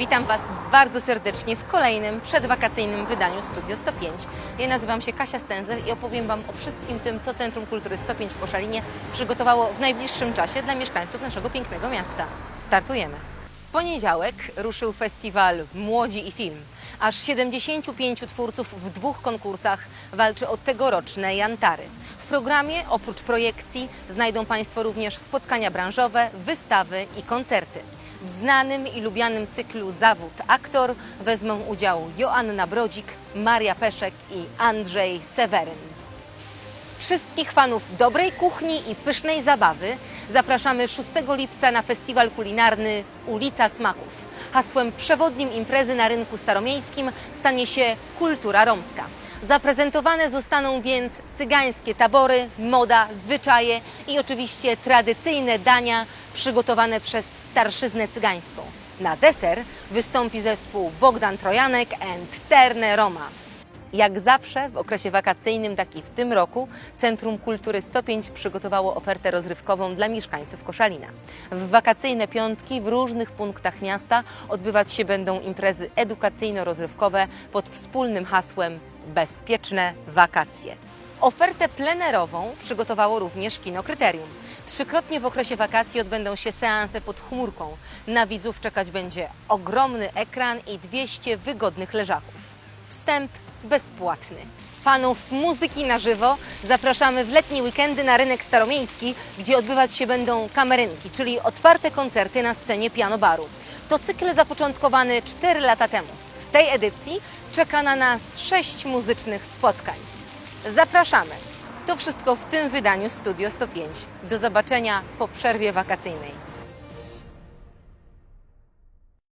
Witam Was bardzo serdecznie w kolejnym przedwakacyjnym wydaniu Studio 105. Ja nazywam się Kasia Stenzel i opowiem Wam o wszystkim tym, co Centrum Kultury 105 w Koszalinie przygotowało w najbliższym czasie dla mieszkańców naszego pięknego miasta. Startujemy! W poniedziałek ruszył festiwal Młodzi i Film. Aż 75 twórców w dwóch konkursach walczy o tegoroczne Jantary. W programie oprócz projekcji znajdą Państwo również spotkania branżowe, wystawy i koncerty. W znanym i lubianym cyklu Zawód Aktor wezmą udział Joanna Brodzik, Maria Peszek i Andrzej Seweryn. Wszystkich fanów dobrej kuchni i pysznej zabawy zapraszamy 6 lipca na festiwal kulinarny Ulica Smaków. Hasłem przewodnim imprezy na rynku staromiejskim stanie się kultura romska. Zaprezentowane zostaną więc cygańskie tabory, moda, zwyczaje i oczywiście tradycyjne dania przygotowane przez starszyznę cygańską. Na deser wystąpi zespół Bogdan Trojanek and Terne Roma. Jak zawsze w okresie wakacyjnym, tak i w tym roku, Centrum Kultury 105 przygotowało ofertę rozrywkową dla mieszkańców Koszalina. W wakacyjne piątki w różnych punktach miasta odbywać się będą imprezy edukacyjno-rozrywkowe pod wspólnym hasłem Bezpieczne wakacje. Ofertę plenerową przygotowało również Kino Kryterium. Trzykrotnie w okresie wakacji odbędą się seanse pod chmurką. Na widzów czekać będzie ogromny ekran i 200 wygodnych leżaków. Wstęp bezpłatny. Fanów muzyki na żywo zapraszamy w letnie weekendy na rynek staromiejski, gdzie odbywać się będą kamerynki, czyli otwarte koncerty na scenie piano baru. To cykl zapoczątkowany 4 lata temu. W tej edycji czeka na nas 6 muzycznych spotkań. Zapraszamy! To wszystko w tym wydaniu Studio 105. Do zobaczenia po przerwie wakacyjnej.